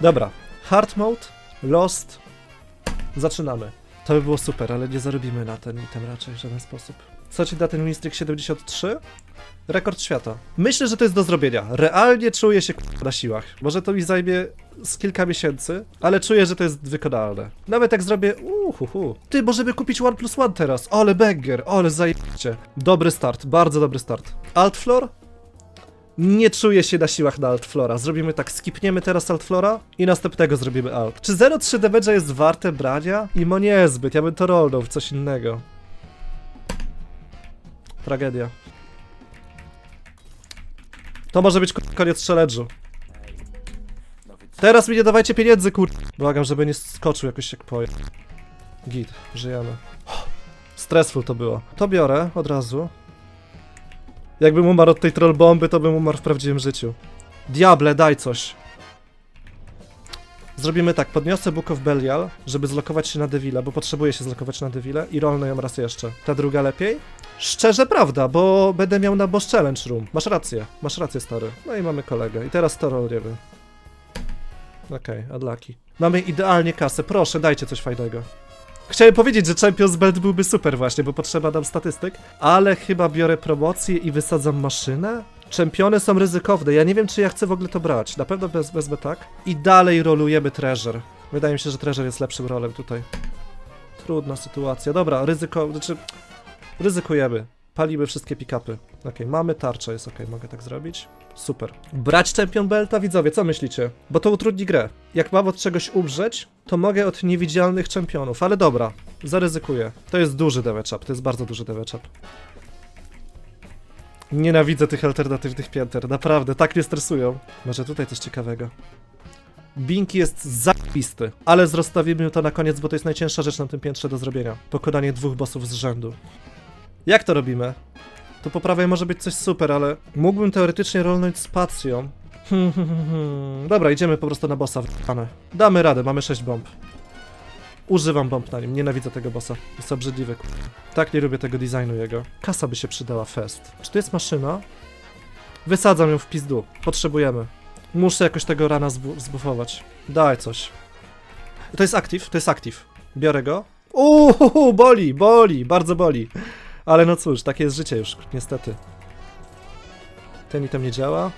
Dobra. Hard mode, Lost. Zaczynamy. To by było super, ale nie zarobimy na ten item raczej w żaden sposób. Co ci da ten Winstreak 73? Rekord świata. Myślę, że to jest do zrobienia. Realnie czuję się na siłach. Może to mi zajmie z kilka miesięcy, ale czuję, że to jest wykonalne. Nawet jak zrobię... Uhuhu. Ty, możemy kupić One plus One teraz. Ale banger, ale zajebiście. Dobry start, bardzo dobry start. Alt floor? Nie czuję się na siłach na alt flora. Zrobimy tak, skipniemy teraz alt flora i następnego zrobimy alt. Czy 0,3 damage'a jest warte brania? Imo niezbyt, ja bym to rollnął w coś innego. Tragedia. To może być koniec challenge'u. Teraz mi nie dawajcie pieniędzy, kur... Błagam, żeby nie skoczył jakoś jak poje. Git, żyjemy. Stressful to było. To biorę od razu. Jakbym umarł od tej troll bomby, to bym umarł w prawdziwym życiu. Diable, daj coś. Zrobimy tak, podniosę Book of Belial, żeby zlokować się na Devila, bo potrzebuję się zlokować na Devila i rolnę ją raz jeszcze. Ta druga lepiej? Szczerze prawda, bo będę miał na Boss Challenge Room. Masz rację, masz rację stary. No i mamy kolegę. I teraz to rolniemy. Okej, okay, unlucky. Mamy idealnie kasę, proszę dajcie coś fajnego. Chciałem powiedzieć, że Champions Belt byłby super właśnie, bo potrzeba nam statystyk, ale chyba biorę promocję i wysadzam maszynę? Czempiony są ryzykowne, ja nie wiem czy ja chcę w ogóle to brać, na pewno bez, wezmę tak. I dalej rolujemy Treasure. Wydaje mi się, że Treasure jest lepszym rolem tutaj. Trudna sytuacja, dobra, ryzyko, znaczy... Ryzykujemy. Palimy wszystkie pick-upy. Okej, mamy tarczę, jest okej, mogę tak zrobić. Super. Brać Champion Belta, widzowie, co myślicie? Bo to utrudni grę. Jak mam od czegoś umrzeć, to mogę od niewidzialnych czempionów, ale dobra, zaryzykuję. To jest duży damage up, to jest bardzo duży damage up. Nienawidzę tych alternatywnych pięter, naprawdę, tak mnie stresują. Może tutaj coś ciekawego. Binki jest zapisty, ale zrostawimy to na koniec, bo to jest najcięższa rzecz na tym piętrze do zrobienia. Pokonanie dwóch bossów z rzędu. Jak to robimy? Tu po prawej może być coś super, ale mógłbym teoretycznie rolnąć spacją. Hmm. Dobra, idziemy po prostu na bossa. w***ane. Damy radę, mamy 6 bomb. Używam bomb na nim, nienawidzę tego bossa. Jest obrzydliwy. Tak nie lubię tego designu jego. Kasa by się przydała, fest. Czy tu jest maszyna? Wysadzam ją w pizdu. Potrzebujemy. Muszę jakoś tego rana zbu zbufować. Daj coś. To jest active, to jest active. Biorę go. Uuu, boli, boli, bardzo boli. Ale no cóż, takie jest życie już, niestety. Ten item nie działa.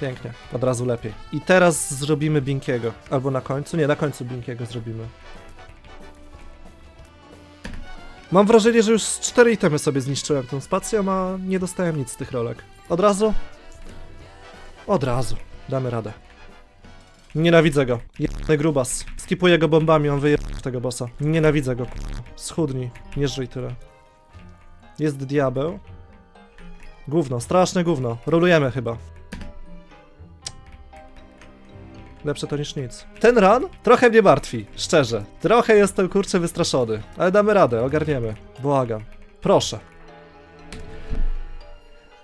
Pięknie, od razu lepiej. I teraz zrobimy Binkiego. Albo na końcu? Nie, na końcu Binkiego zrobimy. Mam wrażenie, że już cztery itemy sobie zniszczyłem tą spacją, a nie dostałem nic z tych rolek. Od razu? Od razu. Damy radę. Nienawidzę go. Jebany grubas. Skipuję go bombami, on wyje tego bossa. Nienawidzę go. k***a. Schudnij. Nie żyj tyle. Jest diabeł. Gówno, straszne gówno. Rolujemy chyba. Lepsze to niż nic. Ten run trochę mnie martwi, szczerze. Trochę jestem kurczę wystraszony, ale damy radę, ogarniemy. Błagam. Proszę.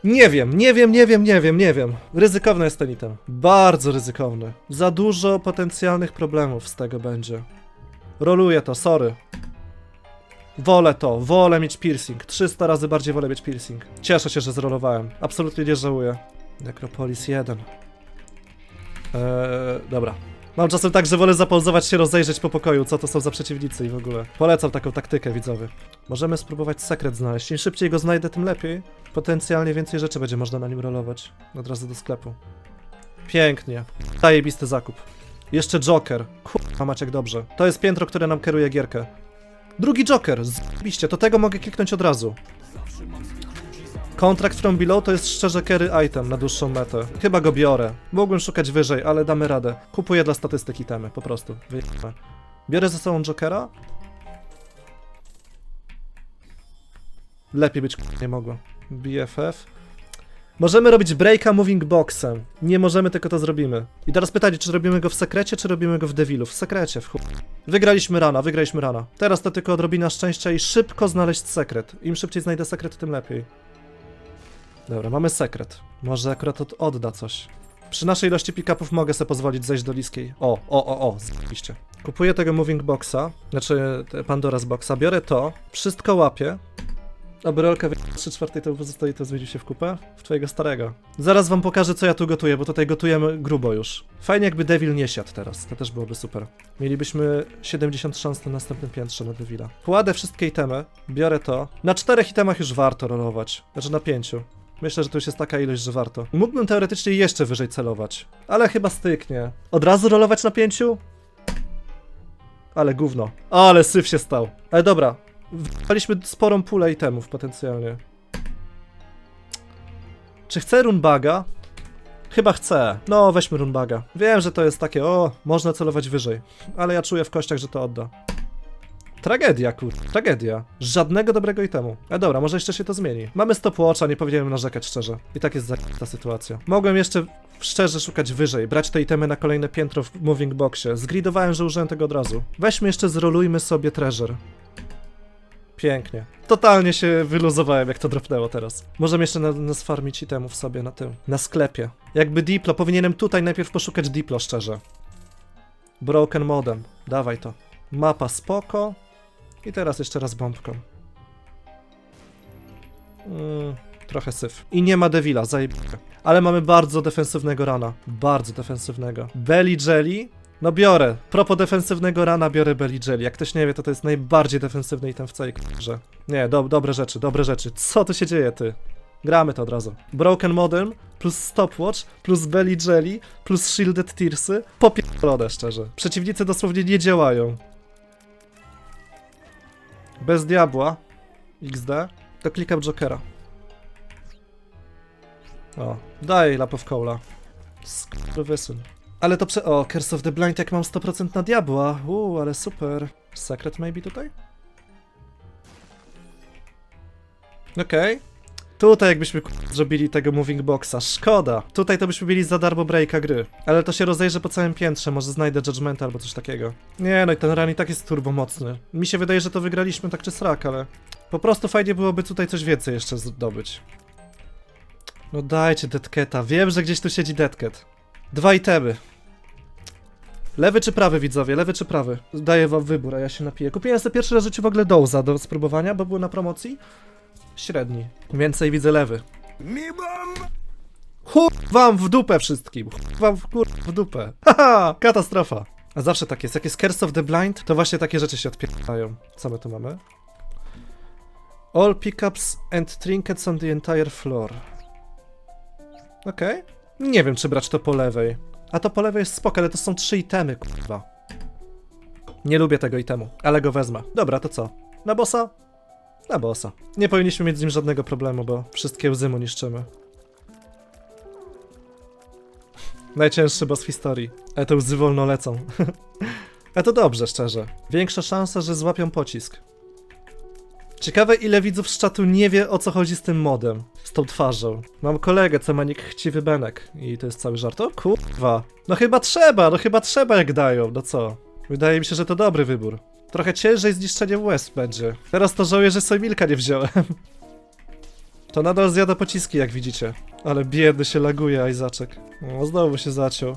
Nie wiem, nie wiem, nie wiem, nie wiem, nie wiem. Ryzykowny jest ten item. Bardzo ryzykowny. Za dużo potencjalnych problemów z tego będzie. Roluję to, sorry. Wolę to, wolę mieć piercing. 300 razy bardziej wolę mieć piercing. Cieszę się, że zrolowałem. Absolutnie nie żałuję. Necropolis 1. Eee, dobra. Mam czasem tak, że wolę zapauzować się, rozejrzeć po pokoju, co to są za przeciwnicy i w ogóle. Polecam taką taktykę, widzowie. Możemy spróbować sekret znaleźć. Im szybciej go znajdę, tym lepiej. Potencjalnie więcej rzeczy będzie można na nim rolować. Od razu do sklepu. Pięknie. Zajebisty zakup. Jeszcze Joker. Kurwa, Maciek, dobrze. To jest piętro, które nam kieruje gierkę. Drugi Joker, zajebiście, to tego mogę kliknąć od razu. Contract from below to jest szczerze carry item na dłuższą metę. Chyba go biorę. Mógłbym szukać wyżej, ale damy radę. Kupuję dla statystyki temy, po prostu. Wyjechałem. Biorę ze sobą Jokera. Lepiej być nie mogło. BFF. Możemy robić breaka moving boxem. Nie możemy, tylko to zrobimy. I teraz pytanie, czy robimy go w sekrecie, czy robimy go w devilu? W sekrecie, w chuj. Wygraliśmy rana, wygraliśmy rana. Teraz to tylko odrobina szczęścia i szybko znaleźć sekret. Im szybciej znajdę sekret, tym lepiej. Dobra, mamy sekret. Może akurat od, odda coś. Przy naszej ilości pick-upów mogę sobie pozwolić zejść do liskiej. O, o, o, o, zajebiście. Kupuję tego moving boxa, znaczy Pandora's boxa, biorę to, wszystko łapię Aby rolka wyjechała 3 czwartej, to pozostaje to zmienił się w kupę? W twojego starego. Zaraz wam pokażę, co ja tu gotuję, bo tutaj gotujemy grubo już. Fajnie jakby Devil nie siadł teraz, to też byłoby super. Mielibyśmy 70 szans na następnym piętrze na Devila. Kładę wszystkie itemy, biorę to. Na czterech itemach już warto rolować, znaczy na pięciu. Myślę, że to już jest taka ilość, że warto. Mógłbym teoretycznie jeszcze wyżej celować, ale chyba styknie. Od razu rolować na pięciu? Ale gówno. Ale syf się stał. Ale dobra, Waliśmy sporą pulę itemów potencjalnie. Czy chcę runbaga? Chyba chcę. No, weźmy runbaga. Wiem, że to jest takie, o, można celować wyżej. Ale ja czuję w kościach, że to odda. Tragedia, kur... Tragedia. Żadnego dobrego itemu. E dobra, może jeszcze się to zmieni. Mamy stopwatcha, nie powinienem narzekać szczerze. I tak jest ta sytuacja. Mogłem jeszcze szczerze szukać wyżej, brać te itemy na kolejne piętro w moving boxie. Zgridowałem, że użyłem tego od razu. Weźmy jeszcze, zrolujmy sobie treasure. Pięknie. Totalnie się wyluzowałem, jak to dropnęło teraz. Możemy jeszcze na, nas farmić itemów sobie na tym, na sklepie. Jakby Diplo, powinienem tutaj najpierw poszukać Diplo, szczerze. Broken modem, dawaj to. Mapa spoko. I teraz jeszcze raz bombką. Mm, trochę syf. I nie ma Devila, zajebiście. Ale mamy bardzo defensywnego rana. Bardzo defensywnego. Belly Jelly no biorę. Propo defensywnego rana biorę Belly Jelly. Jak ktoś nie wie, to to jest najbardziej defensywny item w całej grze. Nie, do, dobre rzeczy, dobre rzeczy. Co tu się dzieje, ty? Gramy to od razu. Broken Modem, plus Stopwatch, plus Belly Jelly, plus Shielded Tearsy. Popierdolone, szczerze. Przeciwnicy dosłownie nie działają. Bez diabła. XD. To klikam Jokera. O, daj Lap of Cola. Skurwysyn. Ale to prze... O, Curse of the Blind, jak mam 100% na diabła. Uuu, ale super. Secret maybe tutaj? Okej. Tutaj jakbyśmy zrobili tego moving boxa, szkoda. Tutaj to byśmy mieli za darmo breaka gry. Ale to się rozejrzę po całym piętrze, może znajdę judgment albo coś takiego. Nie no i ten run i tak jest turbo mocny. Mi się wydaje, że to wygraliśmy tak czy srak, ale... Po prostu fajnie byłoby tutaj coś więcej jeszcze zdobyć. No dajcie Deadcata, wiem, że gdzieś tu siedzi Deadcat. Dwa itemy. Lewy czy prawy, widzowie? Lewy czy prawy? Daję wam wybór, a ja się napiję. Kupiłem sobie pierwszy raz w życiu w ogóle doza do spróbowania, bo był na promocji. Średni. Więcej widzę lewy. Chuj wam w dupę wszystkim. Chuj wam w kur... w dupę. Haha, katastrofa. A zawsze tak jest. Jak jest Curse of the Blind, to właśnie takie rzeczy się odpierają. Co my tu mamy? All pickups and trinkets on the entire floor. Okej. Nie wiem, czy brać to po lewej. A to po lewej jest spoko, ale to są trzy itemy, kurwa. Nie lubię tego itemu, ale go wezmę. Dobra, to co? Na bossa? Na bossa. Nie powinniśmy mieć z nim żadnego problemu, bo wszystkie łzy mu niszczymy. Najcięższy boss w historii. Ale te łzy wolno lecą. A to dobrze, szczerze. Większa szansa, że złapią pocisk. Ciekawe ile widzów z czatu nie wie o co chodzi z tym modem, z tą twarzą. Mam kolegę, co ma nick chciwy Benek i to jest cały żart. O kurwa. No chyba trzeba, no chyba trzeba jak dają, no co? Wydaje mi się, że to dobry wybór. Trochę ciężej z niszczeniem łez będzie. Teraz to żałuję, że sobie Milka nie wziąłem. To nadal zjada pociski, jak widzicie. Ale biedny się laguje, Izaczek. O, znowu się zaciął.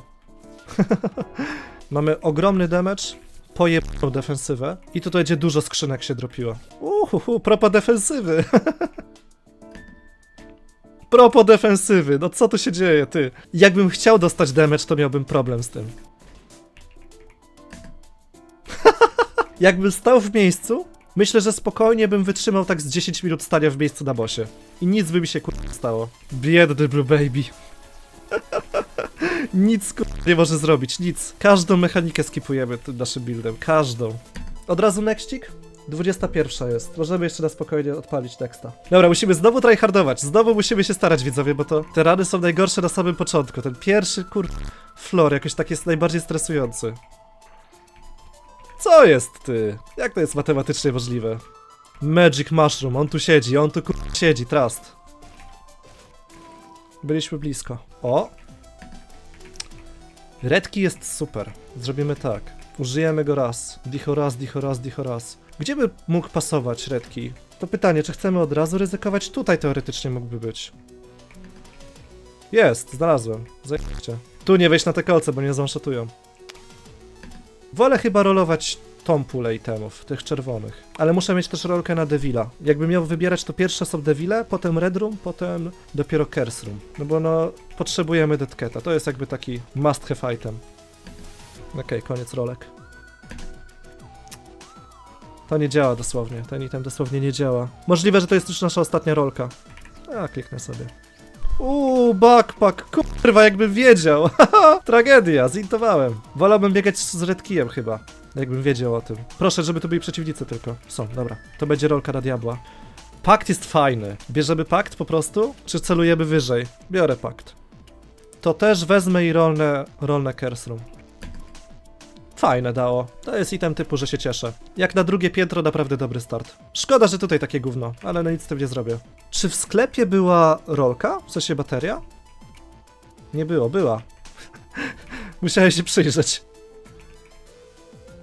Mamy ogromny damage, pojebaną defensywę i tutaj będzie dużo skrzynek się dropiło. Uhuhu, propo defensywy. propo defensywy, no co tu się dzieje, ty? Jakbym chciał dostać damage, to miałbym problem z tym. Jakbym stał w miejscu, myślę, że spokojnie bym wytrzymał tak z 10 minut stania w miejscu na bosie. I nic by mi się kur... stało. Biedny Blue Baby. Nic nie może zrobić, nic. Każdą mechanikę skipujemy tym naszym buildem, każdą. Od razu nextik? 21 jest. Możemy jeszcze na spokojnie odpalić teksta. Dobra, musimy znowu tryhardować. Znowu musimy się starać, widzowie, bo to te rany są najgorsze na samym początku. Ten pierwszy kur... floor jakoś tak jest najbardziej stresujący. Co jest ty? Jak to jest matematycznie możliwe? Magic Mushroom, on tu siedzi, on tu kur... siedzi, trust. Byliśmy blisko. O! Redki jest super. Zrobimy tak. Użyjemy go raz. Dicho raz, dicho raz, dicho raz. Gdzie by mógł pasować Redki? To pytanie, czy chcemy od razu ryzykować? Tutaj teoretycznie mógłby być. Jest, znalazłem. Zajęcie. Tu nie wejść na te kolce, bo mnie zanszotują. Wolę chyba rolować tą pulę itemów, tych czerwonych. Ale muszę mieć też rolkę na Devila. Jakbym miał wybierać, to pierwsze są Devile, potem Red Room, potem dopiero Curse Room. No bo no, potrzebujemy Deadcata. To jest jakby taki must have item. Okej, koniec rolek. To nie działa dosłownie. Ten item dosłownie nie działa. Możliwe, że to jest już nasza ostatnia rolka. A, kliknę sobie. Uuu, backpack, kurwa, jakbym wiedział. Tragedia, zintowałem. Wolałbym biegać z Redkijem chyba, jakbym wiedział o tym. Proszę, żeby to byli przeciwnicy tylko. Są, dobra. To będzie rolka na diabła. Pakt jest fajny. Bierzemy pakt po prostu, czy celujemy wyżej? Biorę pakt. To też wezmę i rolne, rolne Room. Fajne dało. To jest item typu, że się cieszę. Jak na drugie piętro, naprawdę dobry start. Szkoda, że tutaj takie gówno, ale no nic z tym nie zrobię. Czy w sklepie była rolka? W sensie bateria? Nie było, była. Musiałem się przyjrzeć.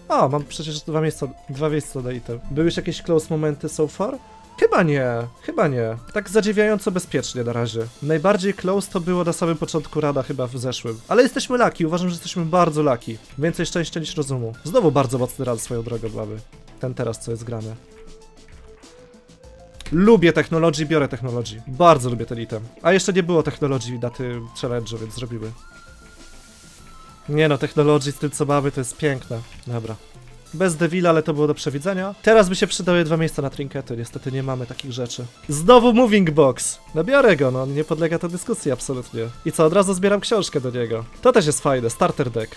A, mam przecież dwa miejsca, dwa miejsca do item. Były już jakieś close momenty so far? Chyba nie, chyba nie. Tak zadziwiająco bezpiecznie na razie. Najbardziej close to było na samym początku rada chyba w zeszłym. Ale jesteśmy laki, uważam, że jesteśmy bardzo laki. Więcej szczęścia niż rozumu. Znowu bardzo mocny rad swoją drogą mamy. Ten teraz, co jest grane. Lubię technologii, biorę technologii. Bardzo lubię ten item. A jeszcze nie było technologii na tym challenge'u, więc zrobimy. Nie no, technologii z tym co mamy to jest piękne. Dobra. Bez Devila, ale to było do przewidzenia. Teraz by się przydały dwa miejsca na trinkety, niestety nie mamy takich rzeczy. Znowu Moving Box! No biorę go, no nie podlega to dyskusji absolutnie. I co, od razu zbieram książkę do niego. To też jest fajne, starter deck.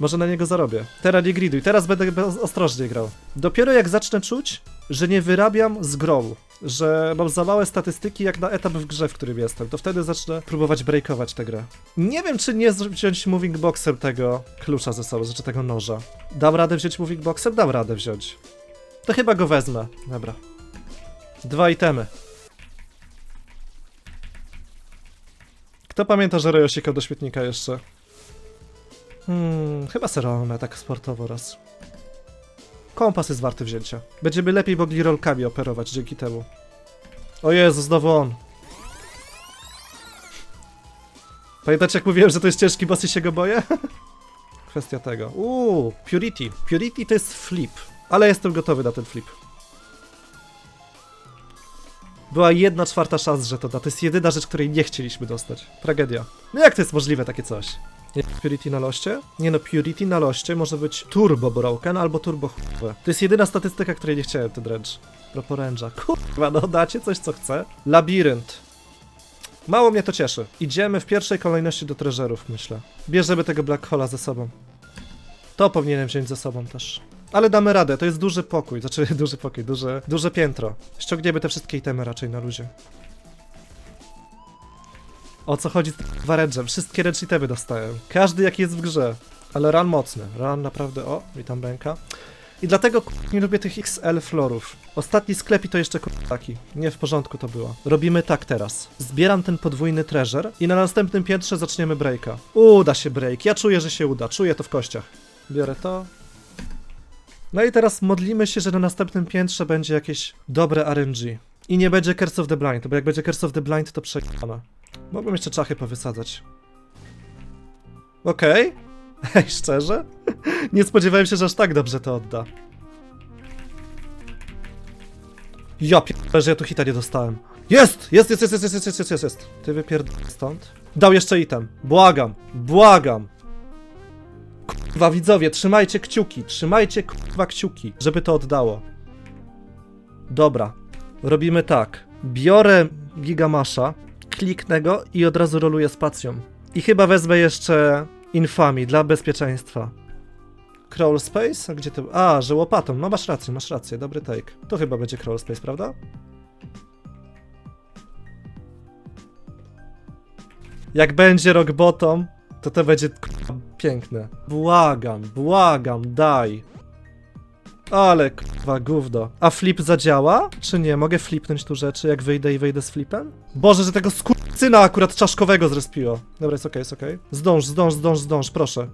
Może na niego zarobię. Teraz nie griduj, teraz będę ostrożnie grał. Dopiero jak zacznę czuć, że nie wyrabiam z grą, że mam za małe statystyki jak na etap w grze, w którym jestem, to wtedy zacznę próbować breakować tę grę. Nie wiem, czy nie wziąć moving boxem tego klucza ze sobą, znaczy tego noża. Dam radę wziąć moving boxem? Dam radę wziąć. To chyba go wezmę. Dobra. Dwa itemy. Kto pamięta, że Rojo sikał do śmietnika jeszcze? Hmm, chyba serolne, tak sportowo raz. Kompas jest warty wzięcia. Będziemy lepiej mogli rolkami operować dzięki temu. O Jezu, znowu on. Pamiętacie jak mówiłem, że to jest ciężki boss i się go boję? Kwestia tego. Uuu, Purity. Purity to jest flip. Ale jestem gotowy na ten flip. Była jedna czwarta szans, że to da. To jest jedyna rzecz, której nie chcieliśmy dostać. Tragedia. No jak to jest możliwe takie coś? Purity na loście? Nie no, Purity na loście może być Turbo Broken albo Turbo chujowe. To jest jedyna statystyka, której nie chciałem, ten wręcz. Proporęża. Kurwa, no dacie coś, co chcę? Labirynt. Mało mnie to cieszy. Idziemy w pierwszej kolejności do treżerów, myślę. Bierzemy tego Black Hola ze sobą. To powinienem wziąć ze sobą też. Ale damy radę, to jest duży pokój, znaczy duży pokój, duże, duże piętro. Ściągniemy te wszystkie itemy raczej na luzie. O co chodzi z tym? Wszystkie ręcz itemy dostałem. Każdy jaki jest w grze. Ale run mocny. Run naprawdę... O, witam Benka. I dlatego nie lubię tych XL florów. Ostatni sklep i to jeszcze taki. Nie w porządku to było. Robimy tak teraz. Zbieram ten podwójny treasure i na następnym piętrze zaczniemy breaka. Uda się break. Ja czuję, że się uda. Czuję to w kościach. Biorę to. No i teraz modlimy się, że na następnym piętrze będzie jakieś dobre RNG. I nie będzie Curse of the Blind, bo jak będzie Curse of the Blind, to przegrana. Mogłem jeszcze czachy powysadzać. Okej. Ej, szczerze? Nie spodziewałem się, że aż tak dobrze to odda. Ja pierdolę, że ja tu hita nie dostałem. Jest! Jest, jest, jest, jest, jest, jest, jest, jest, jest. Ty wypierd... stąd. Dał jeszcze item. Błagam, błagam. Kurwa, widzowie, trzymajcie kciuki, trzymajcie kurwa kciuki, żeby to oddało. Dobra, robimy tak. Biorę Gigamasza, kliknę go i od razu roluję spacją. I chyba wezmę jeszcze Infami dla bezpieczeństwa. Crawl Space? Gdzie to? A, że łopatą. No masz rację, masz rację, dobry take. To chyba będzie Crawl Space, prawda? Jak będzie rock bottom, to to będzie k***a, piękne. Błagam, błagam, daj. Ale kurwa gówno. A flip zadziała? Czy nie? Mogę flipnąć tu rzeczy, jak wyjdę i wejdę z flipem? Boże, że tego skurcyna akurat czaszkowego zrespiło. Dobra, jest okej, jest okej. Zdąż, zdąż, zdąż, zdąż, proszę.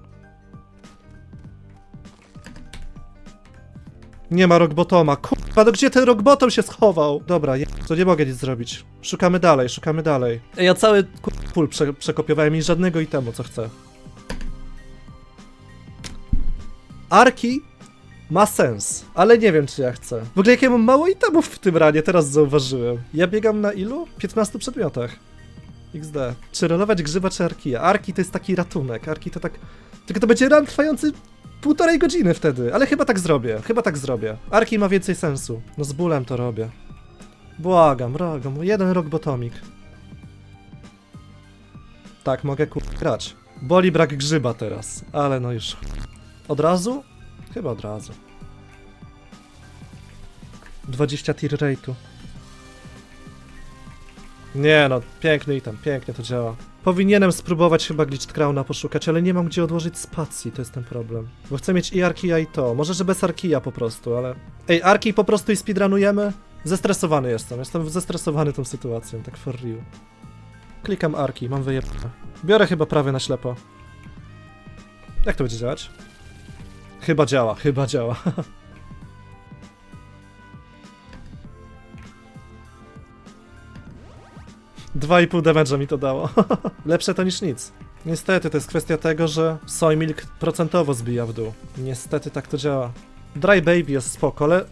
Nie ma rockbotoma. Kurwa, no gdzie ten rockbottom się schował? Dobra, je... to nie mogę nic zrobić. Szukamy dalej, szukamy dalej. Ej, Ja cały pól prze przekopiowałem i żadnego itemu, co chcę. Arki Ma sens, ale nie wiem czy ja chcę. W ogóle jak ja mam mało itemów w tym ranie, teraz zauważyłem. Ja biegam na ilu? 15 przedmiotach. XD. Czy rolować grzyba czy arkija? Arki to jest taki ratunek, arki to tak... Tylko to będzie run trwający półtorej godziny wtedy, ale chyba tak zrobię, chyba tak zrobię. Arki ma więcej sensu. No z bólem to robię. Błagam, rogam, jeden rok botomik. Tak, mogę grać. Boli brak grzyba teraz, ale no już. Od razu? Chyba od razu. 20 tier rate'u. Nie no, piękny item, pięknie to działa. Powinienem spróbować chyba Glitched Crowna poszukać, ale nie mam gdzie odłożyć spacji, to jest ten problem. Bo chcę mieć i Arkija i to. Może, że bez Arkija po prostu, ale... Ej, Arki po prostu i speedrunujemy? Zestresowany jestem, jestem zestresowany tą sytuacją, tak for real. Klikam Arki, mam wyjebane. Biorę chyba prawie na ślepo. Jak to będzie działać? Chyba działa, chyba działa. Dwa i pół damage'a mi to dało. Lepsze to niż nic. Niestety, to jest kwestia tego, że soy milk procentowo zbija w dół. Niestety tak to działa. Dry Baby jest spoko, ale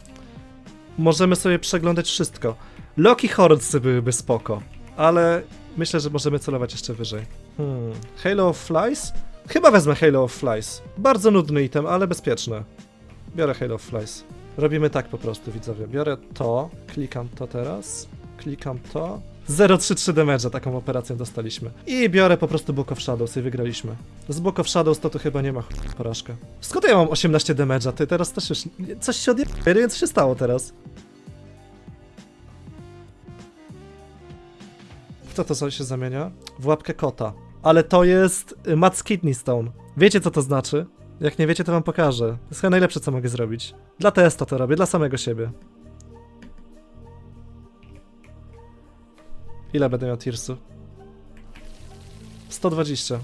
możemy sobie przeglądać wszystko. Loki Hornsy byłyby spoko, ale myślę, że możemy celować jeszcze wyżej. Hmm. Halo of Flies? Chyba wezmę Halo of Flies. Bardzo nudny item, ale bezpieczny. Biorę Halo of Flies. Robimy tak po prostu, widzowie. Biorę to, klikam to teraz, klikam to. 0,33 damage'a taką operacją dostaliśmy. I biorę po prostu Book of Shadows i wygraliśmy. Z Book of Shadows to tu chyba nie ma porażkę. Skąd ja mam 18 damage'a? Ty teraz też już... Coś się odje... Ja co się stało teraz. Kto to się zamienia? W łapkę kota. Ale to jest y, Matt's Kidney Stone. Wiecie, co to znaczy? Jak nie wiecie, to wam pokażę. To jest chyba najlepsze, co mogę zrobić. Dla testa to robię, dla samego siebie. Ile będę miał Tearsu? 120.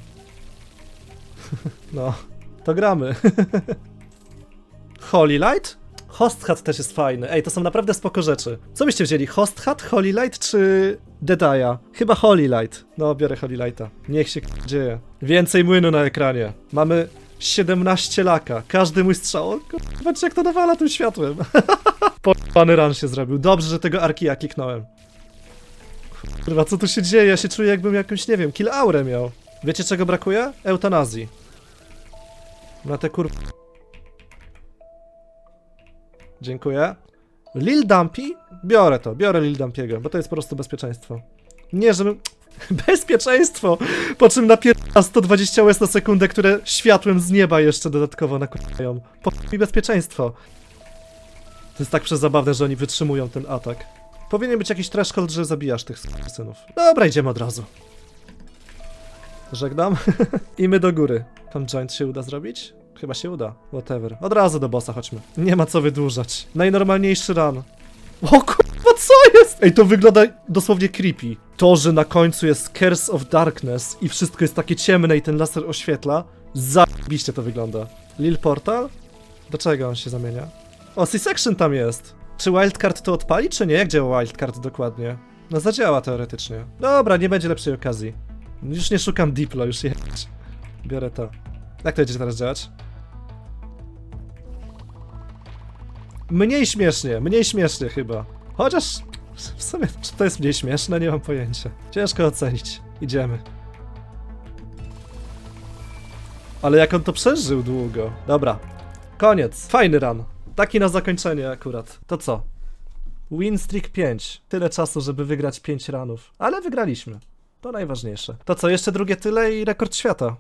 no, to gramy. Holy Light? Host Hat też jest fajny. Ej, to są naprawdę spoko rzeczy. Co byście wzięli? Host Hat, Holy Light czy Deadeye? Chyba Holy Light. No, biorę Holy Lighta. Niech się dzieje. Więcej młynu na ekranie. Mamy 17 laka. Każdy mój strzał. O, Patrzcie jak to nawala tym światłem. Pany run się zrobił. Dobrze, że tego Arkija kliknąłem. Kurwa, co tu się dzieje? Ja się czuję jakbym jakąś, nie wiem, kill aurę miał. Wiecie czego brakuje? Eutanazji. Na te kur... Dziękuję. Lil Dumpy? Biorę to, biorę Lil Dumpiego, bo to jest po prostu bezpieczeństwo. Nie, żebym... Bezpieczeństwo! Po czym napierdala 120 łez na sekundę, które światłem z nieba jeszcze dodatkowo nakurzają. Po mi bezpieczeństwo. To jest tak przezabawne, że oni wytrzymują ten atak. Powinien być jakiś threshold, że zabijasz tych synów. Dobra, idziemy od razu. Żegnam. I my do góry. Tam joint się uda zrobić? Chyba się uda. Whatever. Od razu do bossa chodźmy. Nie ma co wydłużać. Najnormalniejszy run. O kurwa, co jest? Ej, to wygląda dosłownie creepy. To, że na końcu jest Curse of Darkness i wszystko jest takie ciemne i ten laser oświetla, zabiście to wygląda. Lil Portal? Do czego on się zamienia? O, C-Section tam jest. Czy wildcard to odpali, czy nie? Jak działa wildcard dokładnie? No zadziała teoretycznie. Dobra, nie będzie lepszej okazji. Już nie szukam Diplo, już jechać. Biorę to. Jak to będzie teraz działać? Mniej śmiesznie, mniej śmiesznie chyba. Chociaż w sumie, czy to jest mniej śmieszne, nie mam pojęcia. Ciężko ocenić. Idziemy. Ale jak on to przeżył długo. Dobra. Koniec. Fajny run. Taki na zakończenie akurat. To co? Win streak 5. Tyle czasu, żeby wygrać 5 ranów. Ale wygraliśmy. To najważniejsze. To co, jeszcze drugie tyle i rekord świata.